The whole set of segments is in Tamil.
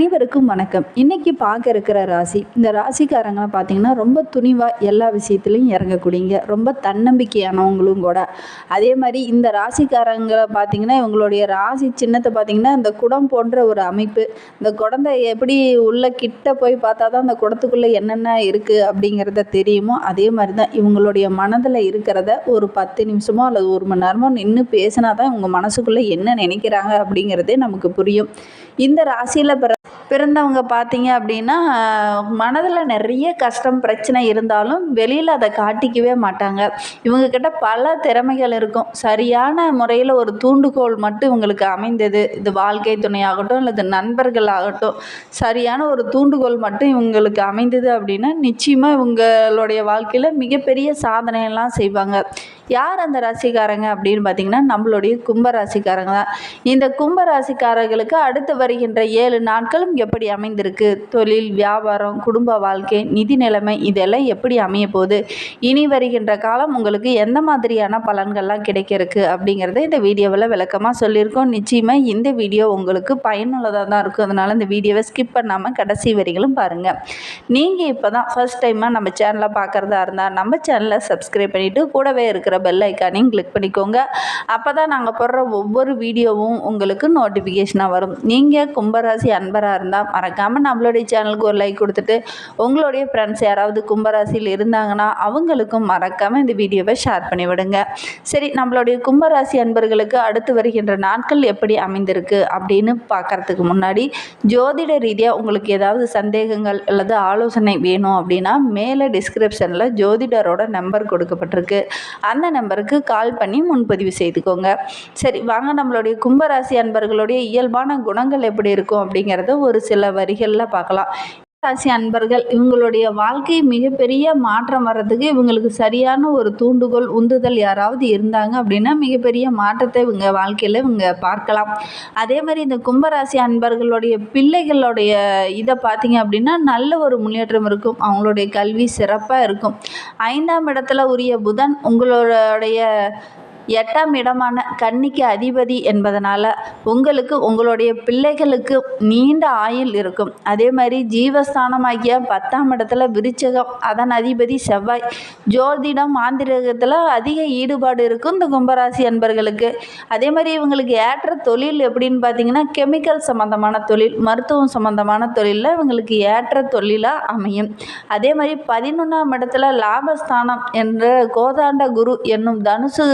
அனைவருக்கும் வணக்கம். இன்னைக்கு பார்க்க இருக்கிற ராசி இந்த ராசிக்காரங்களாம் பார்த்தீங்கன்னா ரொம்ப துணிவாக எல்லா விஷயத்துலையும் இறங்கக்கூடியங்க ரொம்ப தன்னம்பிக்கையானவங்களும் கூட. அதே மாதிரி இந்த ராசிக்காரங்களை பார்த்தீங்கன்னா இவங்களுடைய ராசி சின்னத்தை பார்த்தீங்கன்னா இந்த குடம் போன்ற ஒரு அமைப்பு இந்த குடந்தை எப்படி உள்ள கிட்ட போய் பார்த்தா தான் அந்த குடத்துக்குள்ளே என்னென்ன இருக்குது அப்படிங்கிறத தெரியுமோ அதே மாதிரி தான் இவங்களுடைய மனதில் இருக்கிறத ஒரு பத்து நிமிஷமோ அல்லது ஒரு மணி நேரமோ நின்று பேசினா தான் இவங்க மனசுக்குள்ளே என்ன நினைக்கிறாங்க அப்படிங்கிறதே நமக்கு புரியும். இந்த ராசியில் பிற பிறந்தவங்க பார்த்தீங்க அப்படின்னா மனதில் நிறைய கஷ்டம் பிரச்சனை இருந்தாலும் வெளியில் அதை காட்டிக்கவே மாட்டாங்க. இவங்கக்கிட்ட பல திறமைகள் இருக்கும். சரியான முறையில் ஒரு தூண்டுகோல் மட்டும் இவங்களுக்கு அமைந்தது. இது வாழ்க்கை துணையாகட்டும் அல்லது நண்பர்கள் ஆகட்டும் சரியான ஒரு தூண்டுகோல் மட்டும் இவங்களுக்கு அமைந்தது அப்படின்னா நிச்சயமாக இவங்களுடைய வாழ்க்கையில் மிகப்பெரிய சாதனையெல்லாம் செய்வாங்க. யார் அந்த ராசிக்காரங்க அப்படின்னு பார்த்தீங்கன்னா நம்மளுடைய கும்ப ராசிக்காரங்க தான். இந்த கும்ப ராசிக்காரர்களுக்கு அடுத்து வருகின்ற ஏழு நாட்களும் எப்படி அமைந்திருக்கு? தொழில் வியாபாரம் குடும்ப வாழ்க்கை நிதி நிலைமை இதெல்லாம் எப்படி அமைய போகுது? இனி வருகின்ற காலம் உங்களுக்கு எந்த மாதிரியான பலன்கள்லாம் கிடைக்க இருக்கு அப்படிங்கிறத இந்த வீடியோவில் விளக்கமாக சொல்லியிருக்கோம். நிச்சயமாக இந்த வீடியோ உங்களுக்கு பயனுள்ளதாக தான் இருக்கும். அதனால் இந்த வீடியோவை ஸ்கிப் பண்ணாமல் கடைசி வரிகளும் பாருங்கள் நீங்கள் இப்போ தான் ஃபர்ஸ்ட் டைமாக நம்ம சேனலை பார்க்குறதா இருந்தால் நம்ம சேனலை சப்ஸ்கிரைப் பண்ணிவிட்டு கூடவே இருக்கிற பெல் ஐக்கானையும் கிளிக் பண்ணிக்கோங்க. அப்போ தான் நாங்கள் போடுற ஒவ்வொரு வீடியோவும் உங்களுக்கு நோட்டிஃபிகேஷனாக வரும். நீங்கள் கும்பராசி அன்பராக இருந்தால் மறக்காமல் நம்மளுடைய சேனலுக்கு ஒரு லைக் கொடுத்துட்டு உங்களுடைய ஃப்ரெண்ட்ஸ் யாராவது கும்பராசியில் இருந்தாங்கன்னா அவங்களுக்கும் மறக்காமல் இந்த வீடியோவை ஷேர் பண்ணிவிடுங்க சரி நம்மளுடைய கும்பராசி அன்பர்களுக்கு அடுத்து வருகின்ற நாட்கள் எப்படி அமைந்திருக்கு அப்படின்னு பார்க்கறதுக்கு முன்னாடி ஜோதிட ரீதியாக உங்களுக்கு ஏதாவது சந்தேகங்கள் அல்லது ஆலோசனை வேணும் அப்படின்னா மேலே டிஸ்கிரிப்ஷனில் ஜோதிடரோட நம்பர் கொடுக்கப்பட்டிருக்கு. அந்த நம்பருக்கு கால் பண்ணி முன்பதிவு செய்துக்கோங்க. சரி வாங்க நம்மளுடைய கும்பராசி அன்பர்களுடைய இயல்பான குணங்கள் எப்படி இருக்கும் அப்படிங்கிறத ஒரு சில வரிகளில் பார்க்கலாம். ராசி அன்பர்கள் இவங்களுடைய வாழ்க்கை மிகப்பெரிய மாற்றம் வர்றதுக்கு இவங்களுக்கு சரியான ஒரு தூண்டுகோல் உந்துதல் யாராவது இருந்தாங்க அப்படின்னா மிகப்பெரிய மாற்றத்தை இவங்க வாழ்க்கையில் இவங்க பார்க்கலாம். அதே மாதிரி இந்த கும்பராசி அன்பர்களுடைய பிள்ளைகளுடைய இதை பார்த்தீங்க அப்படின்னா நல்ல ஒரு முன்னேற்றம் இருக்கும். அவங்களுடைய கல்வி சிறப்பாக இருக்கும். ஐந்தாம் இடத்துல உரிய புதன் உங்களுடைய எட்டாம் இடமான கன்னிக்கு அதிபதி என்பதனால் உங்களுக்கு உங்களுடைய பிள்ளைகளுக்கு நீண்ட ஆயுள் இருக்கும். அதே மாதிரி ஜீவஸ்தானமாகிய பத்தாம் இடத்துல விருச்சகம் அதன் அதிபதி செவ்வாய் ஜோதிடம் மாந்திரகத்தில் அதிக ஈடுபாடு இருக்கும் இந்த கும்பராசி அன்பர்களுக்கு. அதே மாதிரி இவங்களுக்கு ஏற்ற தொழில் எப்படின்னு பார்த்தீங்கன்னா கெமிக்கல் சம்மந்தமான தொழில் மருத்துவம் சம்மந்தமான தொழிலில் இவங்களுக்கு ஏற்ற தொழிலாக அமையும். அதே மாதிரி பதினொன்றாம் இடத்துல லாபஸ்தானம் என்ற கோதாண்ட குரு என்னும் தனுசு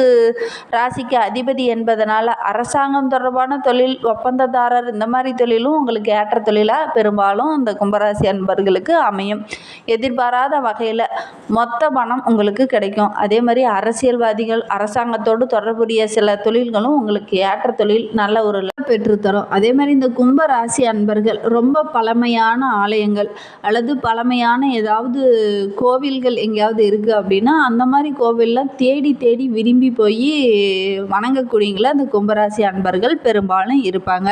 ராசிக்கு அதிபதி என்பதனால் அரசாங்கம் தொடர்பான தொழில் ஒப்பந்ததாரர் இந்த மாதிரி தொழிலும் உங்களுக்கு ஏற்ற தொழிலாக பெரும்பாலும் இந்த கும்பராசி அன்பர்களுக்கு அமையும். எதிர்பாராத வகையில் மொத்த பணம் உங்களுக்கு கிடைக்கும். அதே மாதிரி அரசியல்வாதிகள் அரசாங்கத்தோடு தொடர்புடைய சில தொழில்களும் உங்களுக்கு ஏற்ற தொழில் நல்ல ஒரு பெற்றுத்தரும். அதே மாதிரி இந்த கும்ப ராசி அன்பர்கள் ரொம்ப பழமையான ஆலயங்கள் அல்லது பழமையான ஏதாவது கோவில்கள் எங்கேயாவது இருக்குது அப்படின்னா அந்த மாதிரி கோவிலில் தேடி தேடி விரும்பி போய் வணங்கக்கூடியங்கள அந்த கும்பராசி அன்பர்கள் பெரும்பாலும் இருப்பாங்க.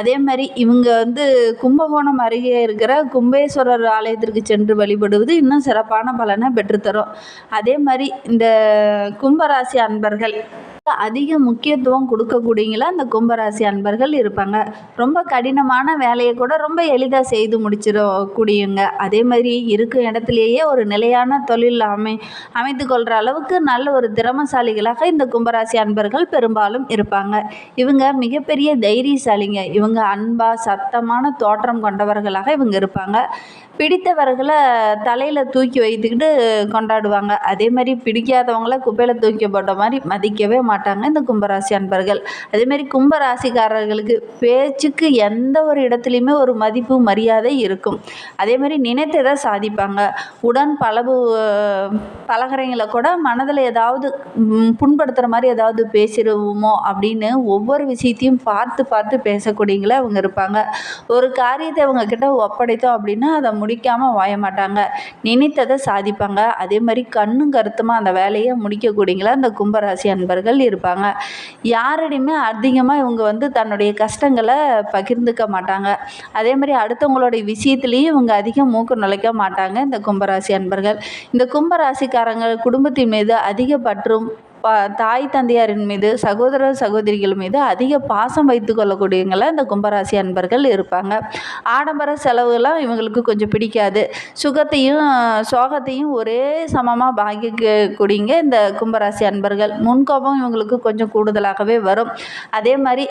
அதே மாதிரி இவங்க வந்து கும்பகோணம் அருகே இருக்கிற கும்பேஸ்வரர் ஆலயத்திற்கு சென்று வழிபடுவது இன்னும் சிறப்பான பலனை பெற்றுத்தரும். அதே மாதிரி இந்த கும்பராசி அன்பர்கள் அதிக முக்கியத்துவம் கொடுக்கக்கூடியங்களா அந்த கும்பராசி அன்பர்கள் இருப்பாங்க. ரொம்ப கடினமான வேலையை கூட ரொம்ப எளிதாக செய்து முடிச்சிடக்கூடியவங்க அதே மாதிரி இருக்கும் இடத்துலையே ஒரு நிலையான தொழில் அமை அமைத்து கொள்கிற அளவுக்கு நல்ல ஒரு திறமசாலிகளாக இந்த கும்பராசி அன்பர்கள் பெரும்பாலும் இருப்பாங்க. இவங்க மிகப்பெரிய தைரியசாலிங்க. இவங்க அன்பாக சத்தமான தோற்றம் கொண்டவர்களாக இவங்க இருப்பாங்க. பிடித்தவர்களை தலையில் தூக்கி வைத்துக்கிட்டு கொண்டாடுவாங்க. அதே மாதிரி பிடிக்காதவங்கள குப்பையில் தூக்கி போட்ட மாதிரி மதிக்கவே மாட்டாங்க இந்த கும்பராசி அன்பர்கள். அதேமாரி கும்பராசிக்காரர்களுக்கு பேச்சுக்கு எந்த ஒரு இடத்துலையுமே ஒரு மதிப்பு மரியாதை இருக்கும். அதே மாதிரி நினைத்ததை சாதிப்பாங்க. உடன் பழகு பலகரைங்களை கூட மனதில் ஏதாவது புண்படுத்துகிற மாதிரி ஏதாவது பேசிடுவோமோ அப்படின்னு ஒவ்வொரு விஷயத்தையும் பார்த்து பார்த்து பேசக்கூடியங்கள அவங்க இருப்பாங்க. ஒரு காரியத்தை அவங்க கிட்ட ஒப்படைத்தோம் அப்படின்னா அதை முடி முடிக்காமல் வாய மாட்டாங்க. நினைத்ததை சாதிப்பாங்க. அதே மாதிரி கண்ணும் கருத்துமாக அந்த வேலையை முடிக்கக்கூடியங்களா அந்த கும்பராசி அன்பர்கள் இருப்பாங்க. யாரிடையுமே அதிகமாக இவங்க வந்து தன்னுடைய கஷ்டங்களை பகிர்ந்துக்க மாட்டாங்க. அதே மாதிரி அடுத்தவங்களுடைய விஷயத்துலேயும் இவங்க அதிகம் மூக்கு நுழைக்க மாட்டாங்க இந்த கும்பராசி அன்பர்கள். இந்த கும்பராசிக்காரங்க குடும்பத்தின் மீது அதிக பற்றும் தாய் தந்தையாரின் மீது சகோதர சகோதரிகள் மீது அதிக பாசம் வைத்து கொள்ளக்கூடியவங்கள இந்த கும்பராசி அன்பர்கள் இருப்பாங்க. ஆடம்பர செலவுலாம் இவங்களுக்கு கொஞ்சம் பிடிக்காது. சுகத்தையும் சோகத்தையும் ஒரே சமமாக பாகிக்கக்கூடியங்க இந்த கும்பராசி அன்பர்கள். முன்கோபம் இவங்களுக்கு கொஞ்சம் கூடுதலாகவே வரும். அதே மாதிரி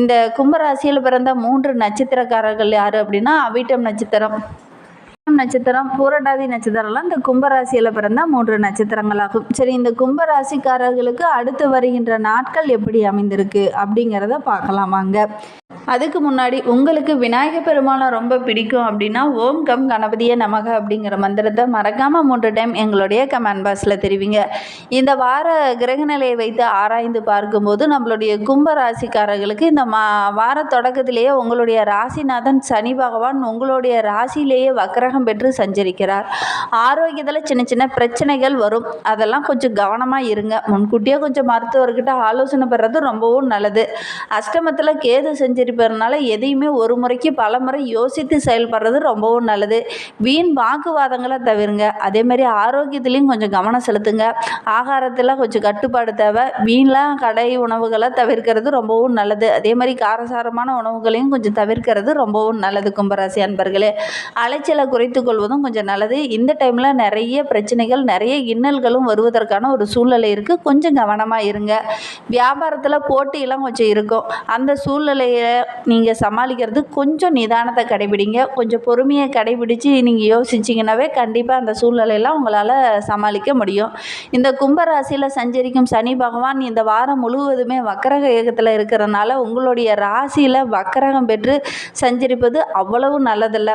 இந்த கும்பராசியில் பிறந்த மூன்று நட்சத்திரக்காரர்கள் யார் அப்படின்னா அவிட்டம் நட்சத்திரம். நட்சத்திரம் பூரட்டாதி நட்சத்திரம்லாம் இந்த கும்பராசியில் பிறந்த மூன்று நட்சத்திரங்களாகும். சரி இந்த கும்பராசிக்காரர்களுக்கு அடுத்து வருகின்ற நாட்கள் எப்படி அமைந்திருக்கு அப்படிங்கிறத பார்க்கலாம் வாங்க. அதுக்கு முன்னாடி உங்களுக்கு விநாயக பெருமானை ரொம்ப பிடிக்கும் அப்படின்னா ஓம் கம் கணபதியே நமக அப்படிங்கிற மந்திரத்தை மறக்காமல் மூன்று டைம் எங்களுடைய கமெண்ட் பாக்ஸில் தெரிவிங்க. இந்த வார கிரகநிலையை வைத்து ஆராய்ந்து பார்க்கும்போது நம்மளுடைய கும்ப ராசிக்காரர்களுக்கு இந்த மா வார தொடக்கத்திலேயே உங்களுடைய ராசிநாதன் சனி பகவான் உங்களுடைய ராசியிலேயே வக்கரகம் பெற்று சஞ்சரிக்கிறார். ஆரோக்கியத்தில் சின்ன சின்ன பிரச்சனைகள் வரும். அதெல்லாம் கொஞ்சம் கவனமாக இருங்க. முன்கூட்டியே கொஞ்சம் மருத்துவர்கிட்ட ஆலோசனை பெறது ரொம்பவும் நல்லது. அஷ்டமத்தில் கேது செஞ்சிருப்பதுனால எதையுமே ஒரு முறைக்கு பல முறை யோசித்து செயல்படுறது ரொம்பவும் நல்லது. வீண் வாக்குவாதங்களை தவிருங்க. அதே மாதிரி ஆரோக்கியத்துலேயும் கொஞ்சம் கவனம் செலுத்துங்க. ஆகாரத்தில் கொஞ்சம் கட்டுப்பாடு தேவை. வீண்லாம் கடை உணவுகளை தவிர்க்கிறது ரொம்பவும் நல்லது. அதே மாதிரி காரசாரமான உணவுகளையும் கொஞ்சம் தவிர்க்கிறது ரொம்பவும் நல்லது கும்பராசி அன்பர்களே. அலைச்சலை குறைத்து கொள்வதும் கொஞ்சம் நல்லது. இந்த டைமில் நிறைய பிரச்சனைகள் நிறைய இன்னல்களும் வருவதற்கான ஒரு சூழ்நிலை இருக்குது கொஞ்சம் கவனமாக இருங்க. வியாபாரத்தில் போட்டியெல்லாம் கொஞ்சம் இருக்கும். அந்த சூழ்நிலையை நீங்கள் சமாளிக்கிறது கொஞ்சம் நிதானத்தை கடைபிடிங்க. கொஞ்சம் பொறுமையை கடைபிடித்து நீங்கள் யோசிச்சிங்கனாவே கண்டிப்பாக அந்த சூழ்நிலையெல்லாம் உங்களால் சமாளிக்க முடியும். இந்த கும்பராசியில் சஞ்சரிக்கும் சனி பகவான் இந்த வாரம் முழுவதுமே வக்கரக ஏகத்தில் இருக்கிறனால உங்களுடைய ராசியில் வக்கரகம் பெற்று சஞ்சரிப்பது அவ்வளவு நல்லதில்லை.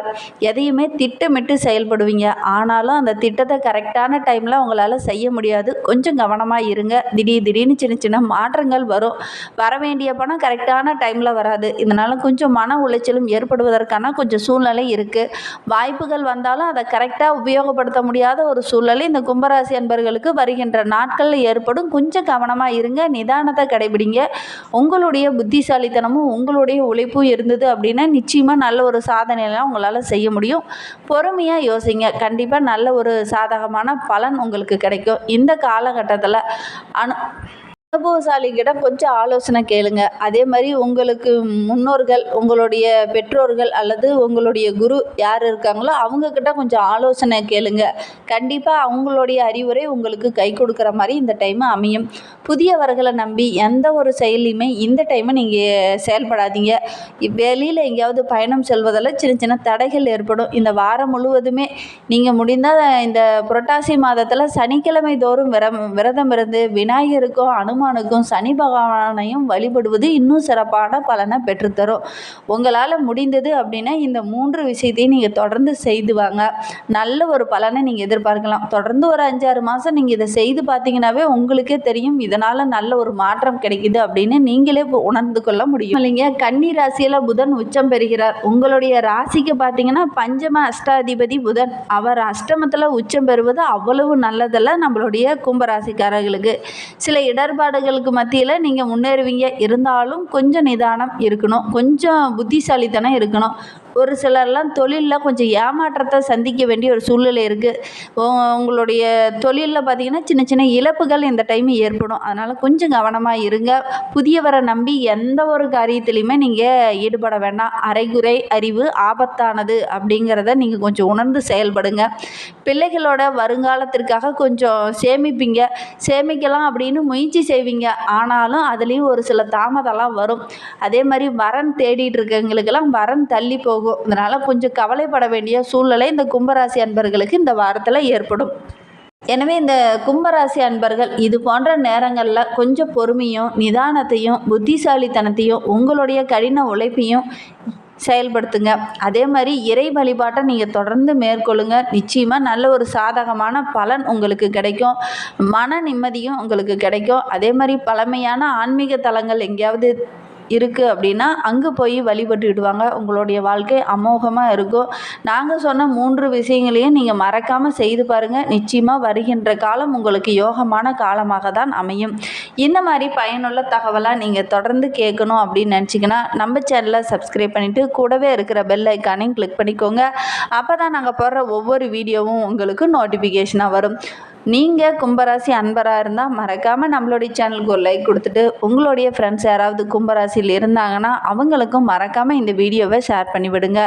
எதையுமே திட்டமிட்டு செயல்படுவீங்க. ஆனாலும் அந்த திட்டத்தை கரெக்டான டைமில் உங்களால் செய்ய முடியாது. கொஞ்சம் கவனமாக இருங்க. திடீர் திடீர்னு சின்ன சின்ன மாற்றங்கள் வரும். வர வேண்டிய பணம் கரெக்டான டைமில் வராது. இதனால் கொஞ்சம் மன உளைச்சலும் ஏற்படுவதற்கான கொஞ்சம் சூழ்நிலை இருக்குது வாய்ப்புகள் வந்தாலும் அதை கரெக்டாக உபயோகப்படுத்த முடியாத ஒரு சூழ்நிலை இந்த கும்பராசி அன்பர்களுக்கு வருகின்ற நாட்களில் ஏற்படும். கொஞ்சம் கவனமாக இருங்க நிதானத்தை கடைபிடிங்க. உங்களுடைய புத்திசாலித்தனமும் உங்களுடைய உழைப்பும் இருந்தது அப்படின்னா நிச்சயமாக நல்ல ஒரு சாதனையெல்லாம் உங்களால் செய்ய முடியும். பொறுமையாக யோசிங்க. கண்டிப்பாக நல்ல ஒரு சாதகமான பலன் உங்களுக்கு கிடைக்கும். இந்த காலகட்டத்தில் அனு அனுபவசாலிகிட்ட கொஞ்சம் ஆலோசனை கேளுங்க. அதே மாதிரி உங்களுக்கு முன்னோர்கள் உங்களுடைய பெற்றோர்கள் அல்லது உங்களுடைய குரு யார் இருக்காங்களோ அவங்கக்கிட்ட கொஞ்சம் ஆலோசனை கேளுங்க. கண்டிப்பாக அவங்களுடைய அறிவுரை உங்களுக்கு கை கொடுக்குற மாதிரி இந்த டைம் அமையும். புதியவர்களை நம்பி எந்த ஒரு செயலையுமே இந்த டைமை நீங்கள் செயல்படாதீங்க. வெளியில் எங்கேயாவது பயணம் செல்வதில் சின்ன சின்ன தடைகள் ஏற்படும். இந்த வாரம் முழுவதுமே நீங்கள் முடிந்தால் இந்த புரட்டாசி மாதத்தில் சனிக்கிழமை தோறும் விரம் விரதம் இருந்து விநாயகருக்கும் அனும பெருமானுக்கும் சனி பகவானையும் வழிபடுவது இன்னும் சிறப்பான பலனை பெற்றுத்தரும். உங்களால் முடிந்தது அப்படின்னா இந்த மூன்று விஷயத்தையும் நீங்கள் தொடர்ந்து செய்து வாங்க. நல்ல ஒரு பலனை நீங்கள் எதிர்பார்க்கலாம். தொடர்ந்து ஒரு அஞ்சாறு மாதம் நீங்கள் இதை செய்து பார்த்தீங்கன்னாவே உங்களுக்கே தெரியும் இதனால் நல்ல ஒரு மாற்றம் கிடைக்குது அப்படின்னு நீங்களே உணர்ந்து கொள்ள முடியும். இல்லைங்க கன்னி ராசியில் புதன் உச்சம் பெறுகிறார். உங்களுடைய ராசிக்கு பார்த்தீங்கன்னா பஞ்சம அஷ்டாதிபதி புதன். அவர் அஷ்டமத்தில் உச்சம் பெறுவது அவ்வளவு நல்லதல்ல நம்மளுடைய கும்பராசிக்காரர்களுக்கு. சில இடர்பாடு இடர்பாடுகளுக்கு மத்தியில் நீங்கள் முன்னேறுவீங்க. இருந்தாலும் கொஞ்சம் நிதானம் இருக்கணும். கொஞ்சம் புத்திசாலித்தனம் இருக்கணும். ஒரு சிலர்லாம் தொழிலில் கொஞ்சம் ஏமாற்றத்தை சந்திக்க வேண்டிய ஒரு சூழ்நிலை இருக்குது உங்களுடைய தொழிலில் பார்த்திங்கன்னா சின்ன சின்ன இழப்புகள் இந்த டைம் ஏற்படும். அதனால் கொஞ்சம் கவனமாக இருங்க. புதியவரை நம்பி எந்த ஒரு காரியத்திலையுமே நீங்கள் ஈடுபட வேண்டாம். அரைகுறை அறிவு ஆபத்தானது அப்படிங்கிறத நீங்கள் கொஞ்சம் உணர்ந்து செயல்படுங்க. பிள்ளைகளோட வருங்காலத்திற்காக கொஞ்சம் சேமிப்பீங்க. சேமிக்கலாம் அப்படின்னு முயற்சி செய்வீங்க. ஆனாலும் அதுலேயும் ஒரு சில தாமதம்லாம் வரும். அதே மாதிரி வரன் தேடிட்டு இருக்கவங்களுக்கெல்லாம் வரன் தள்ளி போகும். அதனால் கொஞ்சம் கவலைப்பட வேண்டிய சூழ்நிலை இந்த கும்பராசி அன்பர்களுக்கு இந்த வாரத்தில் ஏற்படும். எனவே இந்த கும்பராசி அன்பர்கள் இது போன்ற நேரங்களில் கொஞ்சம் பொறுமையும் நிதானத்தையும் புத்திசாலித்தனத்தையும் உங்களுடைய கடின உழைப்பையும் செயல்படுத்துங்க. அதே மாதிரி இறை வழிபாட்டை நீங்கள் தொடர்ந்து மேற்கொள்ளுங்க. நிச்சயமாக நல்ல ஒரு சாதகமான பலன் உங்களுக்கு கிடைக்கும். மன நிம்மதியும் உங்களுக்கு கிடைக்கும். அதே மாதிரி பழமையான ஆன்மீக தலங்கள் எங்கேயாவது இருக்குது அப்படின்னா அங்கே போய் வழிபட்டுக்கிடுவாங்க உங்களுடைய வாழ்க்கை அமோகமாக இருக்கும். நாங்கள் சொன்ன மூன்று விஷயங்களையும் நீங்கள் மறக்காமல் செய்து பாருங்கள் நிச்சயமாக வருகின்ற காலம் உங்களுக்கு யோகமான காலமாக தான் அமையும். இந்த மாதிரி பயனுள்ள தகவலாக நீங்கள் தொடர்ந்து கேட்கணும் அப்படின்னு நினச்சிங்கன்னா நம்ம சேனலை சப்ஸ்கிரைப் பண்ணிவிட்டு கூடவே இருக்கிற பெல் ஐக்கானையும் கிளிக் பண்ணிக்கோங்க. அப்போ தான் நாங்கள் போடுற ஒவ்வொரு வீடியோவும் உங்களுக்கு நோட்டிஃபிகேஷனாக வரும். நீங்கள் கும்பராசி அன்பராக இருந்தால் மறக்காமல் நம்மளுடைய சேனலுக்கு ஒரு லைக் கொடுத்துட்டு உங்களுடைய ஃப்ரெண்ட்ஸ் யாராவது கும்பராசியில் இருந்தாங்கன்னா அவங்களுக்கும் மறக்காமல் இந்த வீடியோவை ஷேர் பண்ணிவிடுங்க.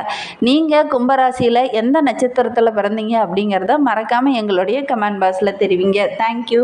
நீங்கள் கும்பராசியில் எந்த நட்சத்திரத்தில் பிறந்தீங்க அப்படிங்கிறத மறக்காமல் எங்களுடைய கமெண்ட் பாக்ஸில் தெரிவிங்க. தேங்க்யூ